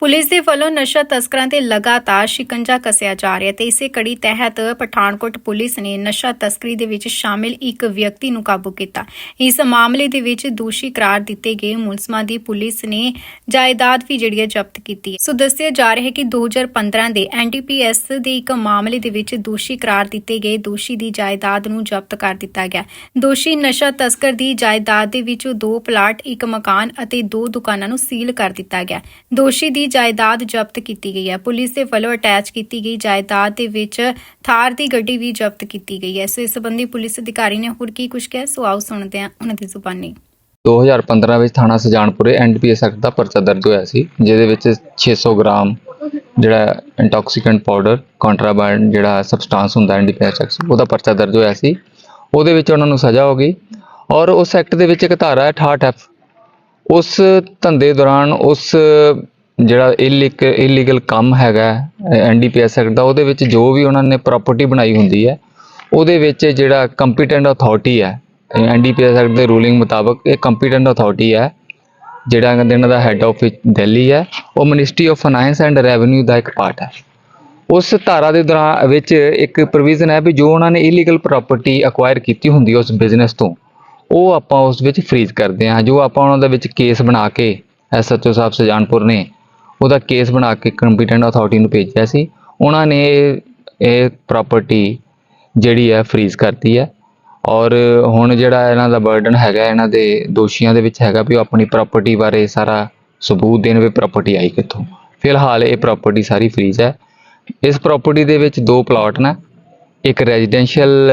Police ਦੇ ਵੱਲੋਂ ਨਸ਼ਾ ਤਸਕਰਾਂ ਤੇ ਲਗਾਤਾਰ ਸ਼ਿਕੰਜਾ ਕੱਸਿਆ ਜਾ ਰਿਹਾ ਤੇ ਇਸੇ ਕੜੀ ਤਹਿਤ ਪਠਾਨਕੋਟ ਪੁਲਿਸ ਨੇ ਨਸ਼ਾ ਤਸਕਰੀ ਦੇ ਵਿੱਚ ਸ਼ਾਮਿਲ ਇੱਕ ਵਿਅਕਤੀ ਨੂੰ ਕਾਬੂ ਕੀਤਾ। ਇਸ ਮਾਮਲੇ ਦੇ ਵਿੱਚ ਦੋਸ਼ੀ ਕਰਾਰ ਦਿੱਤੇ ਗਏ ਮੁਲਜ਼ਮਾਂ ਦੀ ਪੁਲਿਸ ਨੇ ਜਾਇਦਾਦ ਵੀ ਜਿਹੜੀ ਹੈ ਜ਼ਬਤ ਕੀਤੀ। ਹੈ ਸੋ ਦੱਸਿਆ ਜਾ ਰਿਹਾ ਹੈ ਕਿ 2015 ਦੇ ਐਨਡੀਪੀਐਸ ਦੇ ਇੱਕ ਮਾਮਲੇ ਦੇ ਵਿੱਚ ਦੋਸ਼ੀ ਕਰਾਰ ਦਿੱਤੇ ਗਏ, ਦੋਸ਼ੀ ਦੀ ਜਾਇਦਾਦ ਨੂੰ ਜ਼ਬਤ ਕਰ ਦਿੱਤਾ ਗਿਆ। ਦੋਸ਼ੀ ਨਸ਼ਾ ਤਸਕਰ ਦੀ ਜਾਇਦਾਦ ਦੇ ਵਿੱਚੋਂ ਦੋ ਪਲਾਟ, ਇੱਕ ਮਕਾਨ ਅਤੇ ਦੋ ਦੁਕਾਨਾਂ ਨੂੰ ਸੀਲ ਕਰ ਦਿੱਤਾ ਗਿਆ। ਦੋਸ਼ੀ ਦੀ ਜਾਇਦਾਦ ਜ਼ਬਤ ਕੀਤੀ ਗਈ ਹੈ। ਪੁਲਿਸ ਦੇ ਵੱਲੋਂ ਅਟੈਚ ਕੀਤੀ ਗਈ ਜਾਇਦਾਦ ਦੇ ਵਿੱਚ ਥਾਰ ਦੀ ਗੱਡੀ ਵੀ ਜ਼ਬਤ ਕੀਤੀ ਗਈ ਹੈ। ਸੋ ਇਸ ਸੰਬੰਧੀ ਪੁਲਿਸ ਅਧਿਕਾਰੀ ਨੇ ਹੋਰ ਕੀ ਕੁਝ ਕਿਹਾ? ਸੋ ਆਓ ਸੁਣਦੇ ਹਾਂ ਉਹਨਾਂ ਦੀ ਜ਼ੁਬਾਨੀ। 2015 ਵਿੱਚ ਥਾਣਾ ਸਜਾਨਪੁਰੇ ਐਨਡੀਪੀਐਸ ਐਕਟ ਦਾ ਪਰਚਾ ਦਰਜ ਹੋਇਆ ਸੀ, ਜਿਹਦੇ ਵਿੱਚ 600 ਗ੍ਰਾਮ ਜਿਹੜਾ ਇੰਟੌਕਸੀਕੈਂਟ ਪਾਊਡਰ ਕੰਟਰਾਬੈਂਡ ਜਿਹੜਾ ਸਬਸਟੈਂਸ ਹੁੰਦਾ ਐਨਡੀਪੀਐਸ ਐਕਟ ਉਹਦਾ ਪਰਚਾ ਦਰਜ ਹੋਇਆ ਸੀ। ਉਹਦੇ ਵਿੱਚ ਉਹਨਾਂ ਨੂੰ ਸਜ਼ਾ ਹੋ ਗਈ ਔਰ ਉਸ ਐਕਟ ਦੇ ਵਿੱਚ ਇੱਕ ਧਾਰਾ ਹੈ 68 ਉਸ ਧੰਦੇ ਦੌਰਾਨ ਉਸ ਜਿਹੜਾ ਇਲੀਕ ਇਲੀਗਲ ਕੰਮ ਹੈਗਾ ਐਨਡੀਪੀਐਸ ਐਕਟ ਦਾ ਉਹਦੇ ਵਿੱਚ ਜੋ ਵੀ ਉਹਨਾਂ ਨੇ ਪ੍ਰਾਪਰਟੀ ਬਣਾਈ ਹੁੰਦੀ ਹੈ, ਉਹਦੇ ਵਿੱਚ ਜਿਹੜਾ ਕੰਪੀਟੈਂਟ ਅਥਾਰਟੀ ਹੈ ਐਨਡੀਪੀਐਸ ਐਕਟ ਦੇ ਰੂਲਿੰਗ ਮੁਤਾਬਕ ਇਹ ਕੰਪੀਟੈਂਟ ਅਥਾਰਟੀ ਹੈ, ਜਿਹੜਾ ਕਹਿੰਦੇ ਇਹਨਾਂ ਦਾ ਹੈੱਡ ਆਫਿਸ ਦਿੱਲੀ ਹੈ, ਉਹ ministry of finance and revenue ਦਾ ਇੱਕ ਪਾਰਟ ਹੈ। ਉਸ ਧਾਰਾ ਦੇ ਦੌਰਾਨ ਵਿੱਚ ਇੱਕ ਪ੍ਰੋਵੀਜ਼ਨ ਹੈ ਵੀ ਜੋ ਉਹਨਾਂ ਨੇ ਇਲੀਗਲ ਪ੍ਰਾਪਰਟੀ ਅਕਵਾਇਰ ਕੀਤੀ ਹੁੰਦੀ ਹੈ ਉਸ ਬਿਜ਼ਨਸ ਤੋਂ, ਉਹ ਆਪਾਂ ਉਸ ਵਿੱਚ ਫ੍ਰੀਜ਼ ਕਰਦੇ ਹਾਂ, ਜੋ ਆਪਾਂ ਉਹਨਾਂ ਦੇ ਵਿੱਚ ਕੇਸ ਬਣਾ ਕੇ ਐਸਐਚਓ ਸਾਹਿਬ ਸਜਾਨਪੁਰ ਨੇ ਉਹਦਾ ਕੇਸ ਬਣਾ ਕੇ ਕੰਪੀਟੈਂਟ ਅਥਾਰਟੀ ਨੂੰ ਭੇਜਿਆ ਸੀ। ਉਹਨਾਂ ਨੇ ਇਹ- ਇਹ ਪ੍ਰਾਪਰਟੀ ਜਿਹੜੀ ਹੈ ਫ੍ਰੀਜ਼ ਕਰਤੀ ਹੈ। ਔਰ ਹੁਣ ਜਿਹੜਾ ਇਹਨਾਂ ਦਾ ਬਰਡਨ ਹੈਗਾ, ਇਹਨਾਂ ਦੇ ਦੋਸ਼ੀਆਂ ਦੇ ਵਿੱਚ ਹੈਗਾ ਵੀ ਉਹ ਆਪਣੀ ਪ੍ਰਾਪਰਟੀ ਬਾਰੇ ਸਾਰਾ ਸਬੂਤ ਦੇਣ ਵੀ ਪ੍ਰਾਪਰਟੀ ਆਈ ਕਿੱਥੋਂ। ਫਿਲਹਾਲ ਇਹ ਪ੍ਰਾਪਰਟੀ ਸਾਰੀ ਫ੍ਰੀਜ਼ ਹੈ। ਇਸ ਪ੍ਰਾਪਰਟੀ ਦੇ ਵਿੱਚ ਦੋ ਪਲਾਟ ਨੇ। ਇੱਕ ਰੈਜ਼ੀਡੈਂਸ਼ੀਅਲ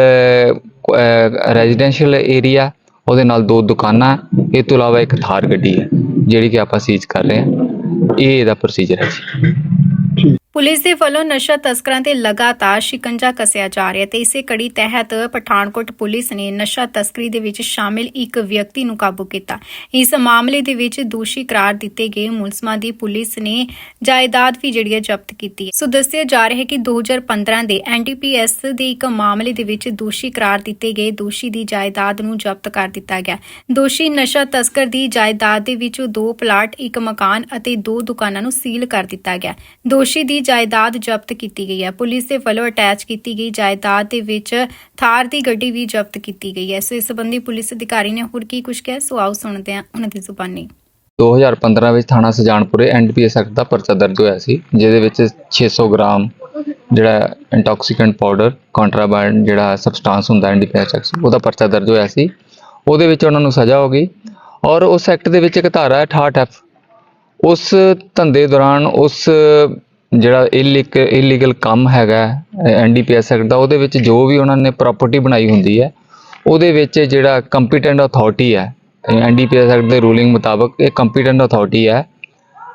ਰੈਜ਼ੀਡੈਂਸ਼ੀਅਲ ਏਰੀਆ ਉਹਦੇ ਨਾਲ ਦੋ ਦੁਕਾਨਾਂ, ਇਹ ਤੋਂ ਇਲਾਵਾ ਇੱਕ ਥਾਰ ਗੱਡੀ ਹੈ, ਜਿਹੜੀ ਕਿ ਆਪਾਂ ਸੀਜ਼ ਕਰ ਰਹੇ ਹਾਂ। ਇਹ ਇਹਦਾ ਪ੍ਰੋਸੀਜਰ ਹੈ ਜੀ ਪੁਲਿਸ ਦੇ ਵੱਲੋਂ ਨਸ਼ਾ ਤਸਕਰਾਂ ਤੇ ਲਗਾਤਾਰ ਸ਼ਿਕੰਜਾ ਕੱਸਿਆ ਜਾ ਰਿਹਾ ਤੇ ਇਸੇ ਕੜੀ ਤਹਿਤ ਪਠਾਨਕੋਟ ਪੁਲਿਸ ਨੇ ਨਸ਼ਾ ਤਸਕਰੀ ਦੇ ਵਿੱਚ ਸ਼ਾਮਿਲ ਇੱਕ ਵਿਅਕਤੀ ਨੂੰ ਕਾਬੂ ਕੀਤਾ। ਇਸ ਮਾਮਲੇ ਦੇ ਵਿੱਚ ਦੋਸ਼ੀ ਕਰਾਰ ਦਿੱਤੇ ਗਏ ਮੁਲਜ਼ਮਾਂ ਦੀ ਪੁਲਿਸ ਨੇ ਜਾਇਦਾਦ ਵੀ ਜਿਹੜੀ ਹੈ ਜ਼ਬਤ ਕੀਤੀ ਹੈ। ਸੋ ਦੱਸਿਆ ਜਾ ਰਿਹਾ ਹੈ ਕਿ 2015 ਦੇ ਐਨਡੀਪੀਐਸ ਦੇ ਇੱਕ ਮਾਮਲੇ ਦੇ ਵਿੱਚ ਦੋਸ਼ੀ ਕਰਾਰ ਦਿੱਤੇ ਗਏ, ਦੋਸ਼ੀ ਦੀ ਜਾਇਦਾਦ ਨੂੰ ਜ਼ਬਤ ਕਰ ਦਿੱਤਾ ਗਿਆ। ਦੋਸ਼ੀ ਨਸ਼ਾ ਤਸਕਰ ਦੀ ਜਾਇਦਾਦ ਦੇ ਵਿੱਚੋਂ ਦੋ ਪਲਾਟ, ਇੱਕ ਮਕਾਨ ਅਤੇ ਦੋ ਦੁਕਾਨਾਂ ਨੂੰ ਸੀਲ ਕਰ ਦਿੱਤਾ ਗਿਆ। ਦੋਸ਼ੀ ਦੀ ਜਾਇਦਾਦ ਜ਼ਬਤ ਕੀਤੀ ਗਈ ਹੈ। ਪੁਲਿਸ ਦੇ ਵੱਲੋਂ ਅਟੈਚ ਕੀਤੀ ਗਈ ਜਾਇਦਾਦ ਦੇ ਵਿੱਚ ਥਾਰ ਦੀ ਗੱਡੀ ਵੀ ਜ਼ਬਤ ਕੀਤੀ ਗਈ ਹੈ। ਸੋ ਇਸ ਸੰਬੰਧੀ ਪੁਲਿਸ ਅਧਿਕਾਰੀ ਨੇ ਹੋਰ ਕੀ ਕੁਝ ਕਿਹਾ? ਸੋ ਆਓ ਸੁਣਦੇ ਹਾਂ ਉਹਨਾਂ ਦੀ ਜ਼ੁਬਾਨੀ। 2015 ਵਿੱਚ ਥਾਣਾ ਸਜਾਨਪੁਰੇ ਐਨਡੀਪੀਐਸ ਐਕਟ ਦਾ ਪਰਚਾ ਦਰਜ ਹੋਇਆ ਸੀ, ਜਿਹਦੇ ਵਿੱਚ 600 ਗ੍ਰਾਮ ਜਿਹੜਾ ਇੰਟੌਕਸੀਕੈਂਟ ਪਾਊਡਰ ਕੰਟਰਾਬੈਂਡ ਜਿਹੜਾ ਸਬਸਟੈਂਸ ਹੁੰਦਾ ਐਨਡੀਪੀਐਸ ਐਕਟ ਉਹਦਾ ਪਰਚਾ ਦਰਜ ਹੋਇਆ ਸੀ। ਉਹਦੇ ਵਿੱਚ ਉਹਨਾਂ ਨੂੰ ਸਜ਼ਾ ਹੋ ਗਈ ਔਰ ਉਸ ਐਕਟ ਦੇ ਵਿੱਚ ਇੱਕ ਧਾਰਾ ਹੈ 68 ਉਸ ਧੰਦੇ ਦੌਰਾਨ ਉਸ ਜਿਹੜਾ ਇਲੀਕ ਇਲੀਗਲ ਕੰਮ ਹੈਗਾ ਐਨਡੀਪੀਐਸ ਐਕਟ ਦਾ ਉਹਦੇ ਵਿੱਚ ਜੋ ਵੀ ਉਹਨਾਂ ਨੇ ਪ੍ਰਾਪਰਟੀ ਬਣਾਈ ਹੁੰਦੀ ਹੈ, ਉਹਦੇ ਵਿੱਚ ਜਿਹੜਾ ਕੰਪੀਟੈਂਟ ਅਥਾਰਟੀ ਹੈ ਐਨਡੀਪੀਐਸ ਐਕਟ ਦੇ ਰੂਲਿੰਗ ਮੁਤਾਬਕ ਇਹ ਕੰਪੀਟੈਂਟ ਅਥਾਰਟੀ ਹੈ,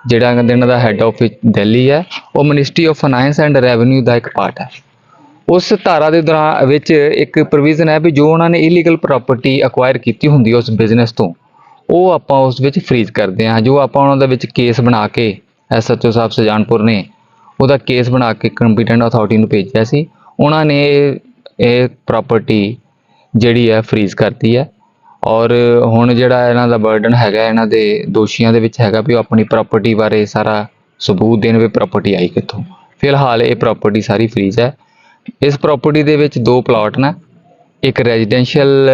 ਜਿਹੜਾ ਕਹਿੰਦੇ ਇਹਨਾਂ ਦਾ ਹੈੱਡ ਆਫਿਸ ਦਿੱਲੀ ਹੈ, ਉਹ ministry of finance and revenue ਦਾ ਇੱਕ ਪਾਰਟ ਹੈ। ਉਸ ਧਾਰਾ ਦੇ ਦੌਰਾਨ ਵਿੱਚ ਇੱਕ ਪ੍ਰੋਵੀਜ਼ਨ ਹੈ ਵੀ ਜੋ ਉਹਨਾਂ ਨੇ ਇਲੀਗਲ ਪ੍ਰਾਪਰਟੀ ਅਕਵਾਇਰ ਕੀਤੀ ਹੁੰਦੀ ਹੈ ਉਸ ਬਿਜ਼ਨਸ ਤੋਂ, ਉਹ ਆਪਾਂ ਉਸ ਵਿੱਚ ਫ੍ਰੀਜ਼ ਕਰਦੇ ਹਾਂ। ਜੋ ਆਪਾਂ ਉਹਨਾਂ ਦੇ ਵਿੱਚ ਕੇਸ ਬਣਾ ਕੇ ਐਸਐਚਓ ਸਾਹਿਬ ਸਜਾਨਪੁਰ ਨੇ ਉਹਦਾ ਕੇਸ ਬਣਾ ਕੇ ਕੰਪੀਟੈਂਟ ਅਥਾਰਟੀ ਨੂੰ ਭੇਜਿਆ ਸੀ। ਉਹਨਾਂ ਨੇ ਇਹ- ਇਹ ਪ੍ਰਾਪਰਟੀ ਜਿਹੜੀ ਹੈ ਫ੍ਰੀਜ਼ ਕਰਤੀ ਹੈ। ਔਰ ਹੁਣ ਜਿਹੜਾ ਇਹਨਾਂ ਦਾ ਬਰਡਨ ਹੈਗਾ, ਇਹਨਾਂ ਦੇ ਦੋਸ਼ੀਆਂ ਦੇ ਵਿੱਚ ਹੈਗਾ ਵੀ ਉਹ ਆਪਣੀ ਪ੍ਰਾਪਰਟੀ ਬਾਰੇ ਸਾਰਾ ਸਬੂਤ ਦੇਣ ਵੀ ਪ੍ਰਾਪਰਟੀ ਆਈ ਕਿੱਥੋਂ। ਫਿਲਹਾਲ ਇਹ ਪ੍ਰਾਪਰਟੀ ਸਾਰੀ ਫ੍ਰੀਜ਼ ਹੈ। ਇਸ ਪ੍ਰਾਪਰਟੀ ਦੇ ਵਿੱਚ ਦੋ ਪਲਾਟ ਨੇ। ਇੱਕ ਰੈਜ਼ੀਡੈਂਸ਼ੀਅਲ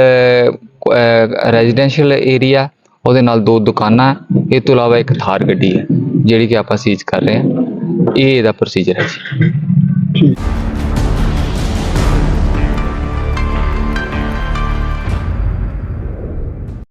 ਰੈਜ਼ੀਡੈਂਸ਼ੀਅਲ ਏਰੀਆ ਉਹਦੇ ਨਾਲ ਦੋ ਦੁਕਾਨਾਂ, ਇਹ ਤੋਂ ਇਲਾਵਾ ਇੱਕ ਥਾਰ ਗੱਡੀ ਹੈ, ਜਿਹੜੀ ਕਿ ਆਪਾਂ ਸੀਜ਼ ਕਰ ਰਹੇ ਹਾਂ। ਇਹ ਇਹਦਾ ਪ੍ਰੋਸੀਜਰ ਹੈ ਜੀ।